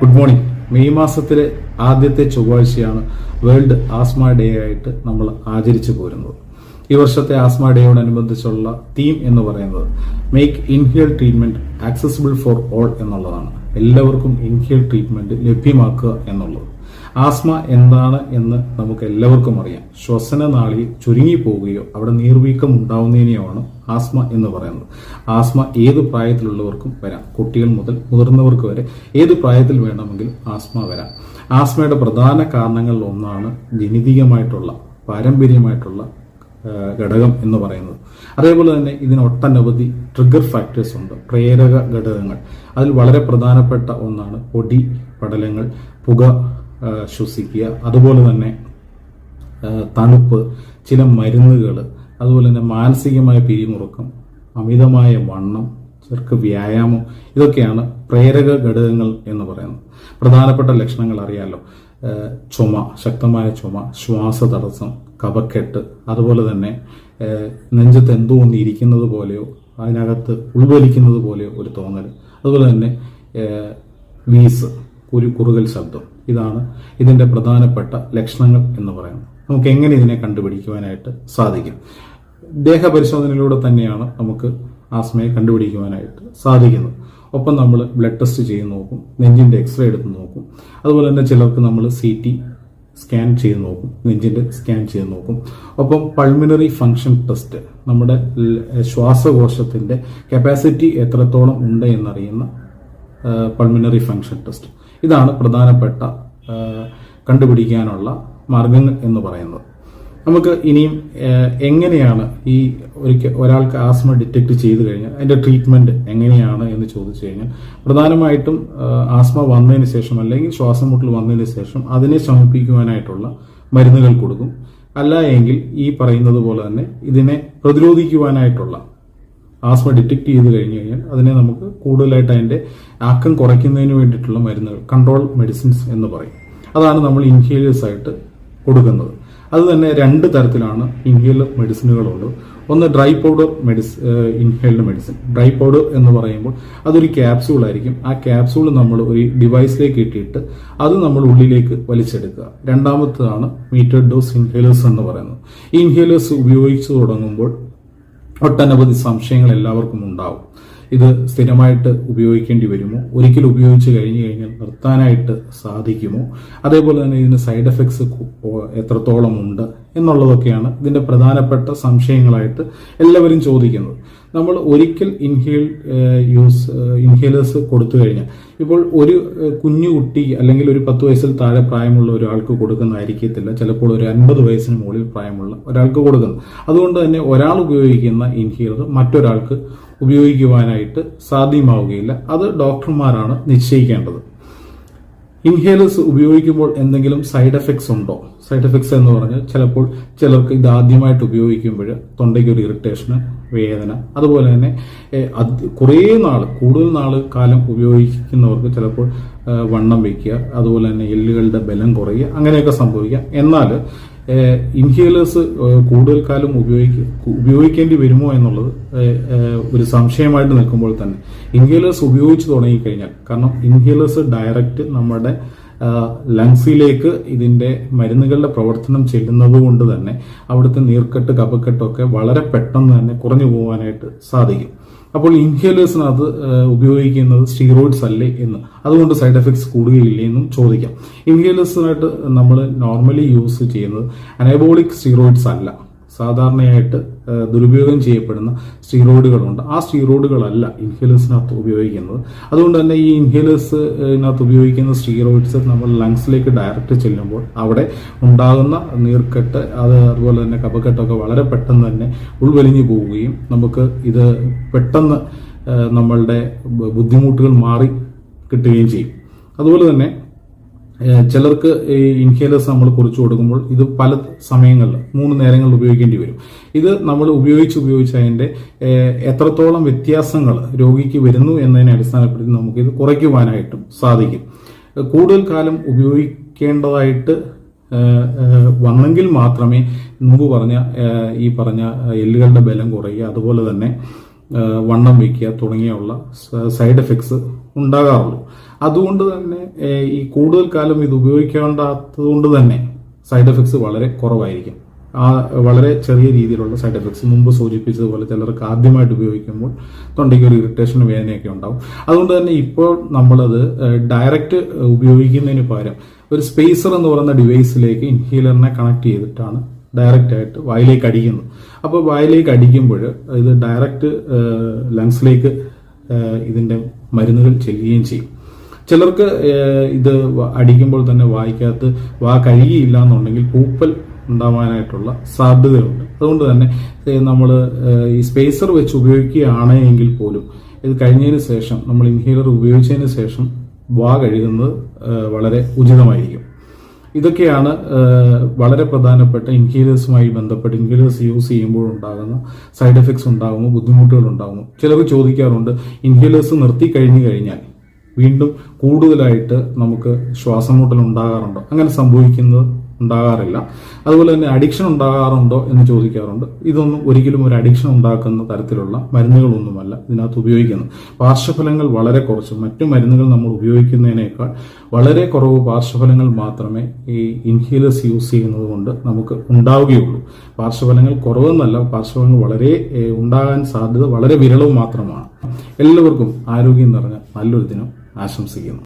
Good morning May മാസത്തിലെ ആദ്യത്തെ ചൊവ്വാഴ്ചയാണ് വേൾഡ് ആസ്മ ഡേ ആയിട്ട് നമ്മൾ ആചരിച്ചു പോരുന്നത്. ഈ വർഷത്തെ ആസ്മ ഡേയോടനുബന്ധിച്ചുള്ള തീം എന്ന് പറയുന്നത് make inhaled treatment accessible for all എന്നുള്ളതാണ്. എല്ലാവർക്കും ഇൻഹിയൽ ട്രീറ്റ്മെന്റ് ലഭ്യമാക്കുക എന്നുള്ളത്. ആസ്മ എന്താണ് എന്ന് നമുക്ക് എല്ലാവർക്കും അറിയാം. ശ്വസന നാളി ചുരുങ്ങി പോവുകയോ അവിടെ നീർവീക്കം ഉണ്ടാവുന്നതിനെയാണ് ആസ്മ എന്ന് പറയുന്നത്. ആസ്മ ഏത് പ്രായത്തിലുള്ളവർക്കും വരാം. കുട്ടികൾ മുതൽ മുതിർന്നവർക്ക് വരെ ഏത് പ്രായത്തിൽ വേണമെങ്കിലും ആസ്മ വരാം. ആസ്മയുടെ പ്രധാന കാരണങ്ങളിൽ ഒന്നാണ് ജനിതികമായിട്ടുള്ള പാരമ്പര്യമായിട്ടുള്ള ഘടകം എന്ന് പറയുന്നത്. അതേപോലെ തന്നെ ഇതിന് ഒട്ടനവധി ട്രിഗർ ഫാക്ടേഴ്സ് ഉണ്ട്. പ്രേരക ഘടകങ്ങൾ. അതിൽ വളരെ പ്രധാനപ്പെട്ട ഒന്നാണ് പൊടി പടലങ്ങൾ പുക ശ്വസിക്കുക. അതുപോലെ തന്നെ തണുപ്പ് ചില മരുന്നുകൾ അതുപോലെ തന്നെ മാനസികമായ പിരിമുറുക്കം അമിതമായ വണ്ണം ചെറുക്ക് വ്യായാമം ഇതൊക്കെയാണ് പ്രേരക ഘടകങ്ങൾ എന്ന് പറയുന്നത്. പ്രധാനപ്പെട്ട ലക്ഷണങ്ങൾ അറിയാമല്ലോ ചുമ ശക്തമായ ചുമ ശ്വാസ തടസ്സം കപക്കെട്ട് അതുപോലെ തന്നെ നെഞ്ചത്ത് എന്തോ ഒന്ന് ഇരിക്കുന്നത് പോലെയോ അതിനകത്ത് ഉൾവലിക്കുന്നത് പോലെയോ ഒരു തോന്നൽ അതുപോലെ തന്നെ വീസ് ഒരു കുറുകൽ ശബ്ദം. ഇതാണ് ഇതിന്റെ പ്രധാനപ്പെട്ട ലക്ഷണങ്ങൾ എന്ന് പറയുന്നത്. നമുക്ക് എങ്ങനെ ഇതിനെ കണ്ടുപിടിക്കുവാനായിട്ട് സാധിക്കും? ദേഹപരിശോധനയിലൂടെ തന്നെയാണ് നമുക്ക് ആസ്മയെ കണ്ടുപിടിക്കുവാനായിട്ട് സാധിക്കുന്നത്. ഒപ്പം നമ്മൾ ബ്ലഡ് ടെസ്റ്റ് ചെയ്ത് നോക്കും നെഞ്ചിന്റെ എക്സ്റേ എടുത്ത് നോക്കും. അതുപോലെ തന്നെ ചിലർക്ക് നമ്മൾ സി ടി സ്കാൻ ചെയ്ത് നോക്കും നെഞ്ചിന്റെ സ്കാൻ ചെയ്ത് നോക്കും. ഒപ്പം പൾമിനറി ഫങ്ഷൻ ടെസ്റ്റ് നമ്മുടെ ശ്വാസകോശത്തിന്റെ കപ്പാസിറ്റി എത്രത്തോളം ഉണ്ട് എന്നറിയുന്ന പൾമിനറി ഫങ്ഷൻ ടെസ്റ്റ് ഇതാണ് പ്രധാനപ്പെട്ട കണ്ടുപിടിക്കാനുള്ള മാർഗങ്ങൾ എന്ന് പറയുന്നത്. നമുക്ക് ഇനിയും എങ്ങനെയാണ് ഈ ഒരിക്കൽ ഒരാൾക്ക് ആസ്മ ഡിറ്റക്ട് ചെയ്തു കഴിഞ്ഞാൽ അതിന്റെ ട്രീറ്റ്മെന്റ് എങ്ങനെയാണ് എന്ന് ചോദിച്ചു കഴിഞ്ഞാൽ പ്രധാനമായിട്ടും ആസ്മ വന്നതിന് ശേഷം അല്ലെങ്കിൽ ശ്വാസം മുട്ടൽ വന്നതിന് ശേഷം അതിനെ ശമിപ്പിക്കുവാനായിട്ടുള്ള മരുന്നുകൾ കൊടുക്കും. അല്ല എങ്കിൽ ഈ പറയുന്നത് പോലെ തന്നെ ഇതിനെ പ്രതിരോധിക്കുവാനായിട്ടുള്ള ആസ്മ ഡിറ്റക്ട് ചെയ്ത് കഴിഞ്ഞു കഴിഞ്ഞാൽ അതിനെ നമുക്ക് കൂടുതലായിട്ട് അതിന്റെ ആക്കം കുറയ്ക്കുന്നതിന് വേണ്ടിയിട്ടുള്ള മരുന്നുകൾ കൺട്രോൾ മെഡിസിൻസ് എന്ന് പറയും. അതാണ് നമ്മൾ ഇൻഹേലേഴ്സ് ആയിട്ട് കൊടുക്കുന്നത്. അത് തന്നെ രണ്ട് തരത്തിലാണ് ഇൻഹേലർ മെഡിസിനുകളുള്ളത് ഒന്ന് ഡ്രൈ പൗഡർ മെഡിസ് ഇൻഹേൽഡ് മെഡിസിൻ ഡ്രൈ പൗഡർ എന്ന് പറയുമ്പോൾ അതൊരു ക്യാപ്സൂൾ ആയിരിക്കും. ആ ക്യാപ്സൂൾ നമ്മൾ ഒരു ഡിവൈസിലേക്ക് ഇട്ടിട്ട് അത് നമ്മൾ ഉള്ളിലേക്ക് വലിച്ചെടുക്കുക. രണ്ടാമത്തതാണ് മീറ്റഡ് ഡോസ് ഇൻഹേലേഴ്സ് എന്ന് പറയുന്നത്. ഈ ഇൻഹേലേഴ്സ് ഉപയോഗിച്ചു തുടങ്ങുമ്പോൾ ഒട്ടനവധി സംശയങ്ങൾ എല്ലാവർക്കും ഉണ്ടാവും. ഇത് സ്ഥിരമായിട്ട് ഉപയോഗിക്കേണ്ടി വരുമോ? ഒരിക്കൽ ഉപയോഗിച്ച് കഴിഞ്ഞു കഴിഞ്ഞാൽ നിർത്താനായിട്ട് സാധിക്കുമോ? അതേപോലെ തന്നെ ഇതിന് സൈഡ് എഫക്ട്സ് എത്രത്തോളം ഉണ്ട് എന്നുള്ളതൊക്കെയാണ് ഇതിന്റെ പ്രധാനപ്പെട്ട സംശയങ്ങളായിട്ട് എല്ലാവരും ചോദിക്കുന്നത്. നമ്മൾ ഒരിക്കൽ ഇൻഹേൽ യൂസ് ഇൻഹേലേഴ്സ് കൊടുത്തു കഴിഞ്ഞാൽ ഇപ്പോൾ ഒരു കുഞ്ഞു കുട്ടി അല്ലെങ്കിൽ ഒരു പത്ത് വയസ്സിൽ താഴെ പ്രായമുള്ള ഒരാൾക്ക് കൊടുക്കുന്നതായിരിക്കത്തില്ല. ചിലപ്പോൾ ഒരു അൻപത് വയസ്സിന് മുകളിൽ പ്രായമുള്ള ഒരാൾക്ക് കൊടുക്കുന്നത് അതുകൊണ്ട് തന്നെ ഒരാൾ ഉപയോഗിക്കുന്ന ഇൻഹേലർ മറ്റൊരാൾക്ക് ഉപയോഗിക്കുവാനായിട്ട് സാധ്യമാവുകയില്ല. അത് ഡോക്ടർമാരാണ് നിശ്ചയിക്കേണ്ടത്. ഇൻഹേലേഴ്സ് ഉപയോഗിക്കുമ്പോൾ എന്തെങ്കിലും സൈഡ് എഫക്ട്സ് ഉണ്ടോ? സൈഡ് എഫക്ട്സ് എന്ന് പറഞ്ഞാൽ ചിലപ്പോൾ ചിലർക്ക് ഇത് ആദ്യമായിട്ട് ഉപയോഗിക്കുമ്പോൾ തൊണ്ടയ്ക്ക് ഒരു ഇറിറ്റേഷന് വേദന അതുപോലെ തന്നെ കുറേ നാൾ കൂടുതൽ നാൾ കാലം ഉപയോഗിക്കുന്നവർക്ക് ചിലപ്പോൾ വണ്ണം വയ്ക്കുക അതുപോലെ തന്നെ എല്ലുകളുടെ ബലം കുറയുക അങ്ങനെയൊക്കെ സംഭവിക്കാം. എന്നാൽ ഇൻഹേലേഴ്സ് കൂടുതൽ കാലം ഉപയോഗിക്ക ഉപയോഗിക്കേണ്ടി വരുമോ എന്നുള്ളത് ഒരു സംശയമായിട്ട് നിൽക്കുമ്പോൾ തന്നെ. ഇൻഹേലേഴ്സ് ഉപയോഗിച്ച് തുടങ്ങിക്കഴിഞ്ഞാൽ കാരണം ഇൻഹേലേഴ്സ് ഡയറക്റ്റ് നമ്മുടെ ലങ്സിലേക്ക് ഇതിന്റെ മരുന്നുകളുടെ പ്രവർത്തനം ചെല്ലുന്നത് കൊണ്ട് തന്നെ അവിടുത്തെ നീർക്കെട്ട് കപക്കെട്ടൊക്കെ വളരെ പെട്ടെന്ന് തന്നെ കുറഞ്ഞു പോകാനായിട്ട് സാധിക്കും. അപ്പോൾ ഇൻഹേലേഴ്സിനകത്ത് ഉപയോഗിക്കുന്നത് സ്റ്റീറോയിഡ്സ് അല്ലേ എന്ന്. അതുകൊണ്ട് സൈഡ് എഫക്ട്സ് കൂടുകയില്ലേ എന്നും ചോദിക്കാം. ഇൻഹേലേഴ്സിനായിട്ട് നമ്മൾ നോർമലി യൂസ് ചെയ്യുന്നത് അനബോളിക് സ്റ്റീറോയിഡ്സ് അല്ല. സാധാരണയായിട്ട് ദുരുപയോഗം ചെയ്യപ്പെടുന്ന സ്റ്റീറോയിഡുകളുണ്ട് ആ സ്റ്റീറോയിഡുകളല്ല ഇൻഹേലേഴ്സിനകത്ത് ഉപയോഗിക്കുന്നത്. അതുകൊണ്ട് തന്നെ ഈ ഇൻഹേലേഴ്സിനകത്ത് ഉപയോഗിക്കുന്ന സ്റ്റീറോയിഡ്സ് നമ്മൾ ലങ്സിലേക്ക് ഡയറക്റ്റ് ചെല്ലുമ്പോൾ അവിടെ ഉണ്ടാകുന്ന നീർക്കെട്ട് അത് അതുപോലെ തന്നെ കപക്കെട്ടൊക്കെ വളരെ പെട്ടെന്ന് തന്നെ ഉൾവലിഞ്ഞു പോവുകയും നമുക്ക് ഇത് പെട്ടെന്ന് നമ്മളുടെ ബുദ്ധിമുട്ടുകൾ മാറി കിട്ടുകയും ചെയ്യും. അതുപോലെ തന്നെ ചിലർക്ക് ഈ ഇൻഹേലേഴ്സ് നമ്മൾ കുറിച്ച് കൊടുക്കുമ്പോൾ ഇത് പല സമയങ്ങളിൽ മൂന്ന് നേരങ്ങളിൽ ഉപയോഗിക്കേണ്ടി വരും. ഇത് നമ്മൾ ഉപയോഗിച്ച് ഉപയോഗിച്ച് അതിന്റെ എത്രത്തോളം വ്യത്യാസങ്ങൾ രോഗിക്ക് വരുന്നു എന്നതിനെ അടിസ്ഥാനപ്പെടുത്തി നമുക്ക് ഇത് കുറയ്ക്കുവാനായിട്ടും സാധിക്കും. കൂടുതൽ കാലം ഉപയോഗിക്കേണ്ടതായിട്ട് വന്നെങ്കിൽ മാത്രമേ മുമ്പ് പറഞ്ഞ ഈ പറഞ്ഞ എല്ലുകളുടെ ബലം കുറയുക അതുപോലെ തന്നെ വണ്ണം വയ്ക്കുക തുടങ്ങിയുള്ള സൈഡ് എഫക്ട്സ് ഉണ്ടാകാറുള്ളൂ. അതുകൊണ്ട് തന്നെ ഈ കൂടുതൽ കാലം ഇത് ഉപയോഗിക്കേണ്ടാത്തതുകൊണ്ട് തന്നെ സൈഡ് എഫക്ട്സ് വളരെ കുറവായിരിക്കും. ആ വളരെ ചെറിയ രീതിയിലുള്ള സൈഡ് എഫക്ട്സ് മുമ്പ് സൂചിപ്പിച്ചതുപോലെ ചിലർക്ക് ആദ്യമായിട്ട് ഉപയോഗിക്കുമ്പോൾ തൊണ്ടയ്ക്ക് ഒരു ഇറിറ്റേഷൻ വേദനയൊക്കെ ഉണ്ടാവും. അതുകൊണ്ട് തന്നെ ഇപ്പോൾ നമ്മളത് ഡയറക്റ്റ് ഉപയോഗിക്കുന്നതിന് പകരം ഒരു സ്പേസർ എന്ന് പറയുന്ന ഡിവൈസിലേക്ക് ഇൻഹീലറിനെ കണക്ട് ചെയ്തിട്ടാണ് ഡയറക്റ്റ് ആയിട്ട് വായിലേക്ക് അടിക്കുന്നത്. അപ്പോൾ വായിലേക്ക് അടിക്കുമ്പോൾ ഇത് ഡയറക്റ്റ് ലങ്സിലേക്ക് ഇതിന്റെ മരുന്നുകൾ ചെല്ലുകയും ചെയ്യും. ചിലർക്ക് ഇത് അടിക്കുമ്പോൾ തന്നെ വായിക്കകത്ത് വാ കഴിയില്ല എന്നുണ്ടെങ്കിൽ പൂപ്പൽ ഉണ്ടാവാനായിട്ടുള്ള സാധ്യതയുണ്ട്. അതുകൊണ്ട് തന്നെ നമ്മൾ ഈ സ്പേസർ വെച്ച് ഉപയോഗിക്കുകയാണ് എങ്കിൽ പോലും ഇത് കഴിഞ്ഞതിന് ശേഷം നമ്മൾ ഇൻഹേലർ ഉപയോഗിച്ചതിന് ശേഷം വാ കഴുകുന്നത് വളരെ ഉചിതമായിരിക്കും. ഇതൊക്കെയാണ് വളരെ പ്രധാനപ്പെട്ട ഇൻഹേലേഴ്സുമായി ബന്ധപ്പെട്ട് ഇൻഹേലേഴ്സ് യൂസ് ചെയ്യുമ്പോൾ ഉണ്ടാകുന്ന സൈഡ് എഫക്ട്സ് ഉണ്ടാകുമോ ബുദ്ധിമുട്ടുകൾ ഉണ്ടാകുമോ ചിലർ ചോദിക്കാറുണ്ട് ഇൻഹേലേഴ്സ് നിർത്തി കഴിഞ്ഞു കഴിഞ്ഞാൽ വീണ്ടും കൂടുതലായിട്ട് നമുക്ക് ശ്വാസം മുട്ടൽ ഉണ്ടാകാറുണ്ടോ? അങ്ങനെ സംഭവിക്കുന്നത് ഉണ്ടാകാറില്ല. അതുപോലെ തന്നെ അഡിക്ഷൻ ഉണ്ടാകാറുണ്ടോ എന്ന് ചോദിക്കാറുണ്ട്. ഇതൊന്നും ഒരിക്കലും ഒരു അഡിക്ഷൻ ഉണ്ടാക്കുന്ന തരത്തിലുള്ള മരുന്നുകളൊന്നുമല്ല ഇതിനകത്ത് ഉപയോഗിക്കുന്നത്. പാർശ്വഫലങ്ങൾ വളരെ കുറച്ച്. മറ്റു മരുന്നുകൾ നമ്മൾ ഉപയോഗിക്കുന്നതിനേക്കാൾ വളരെ കുറവ് പാർശ്വഫലങ്ങൾ മാത്രമേ ഈ ഇൻഹീലേഴ്സ് യൂസ് ചെയ്യുന്നത് കൊണ്ട് നമുക്ക് ഉണ്ടാവുകയുള്ളൂ. പാർശ്വഫലങ്ങൾ കുറവെന്നല്ല പാർശ്വഫലങ്ങൾ വളരെ ഉണ്ടാകാൻ സാധ്യത വളരെ വിരളവും മാത്രമാണ്. എല്ലാവർക്കും ആരോഗ്യം നിറഞ്ഞ നല്ലൊരു ദിനം. ആശംസിക്കുന്നു.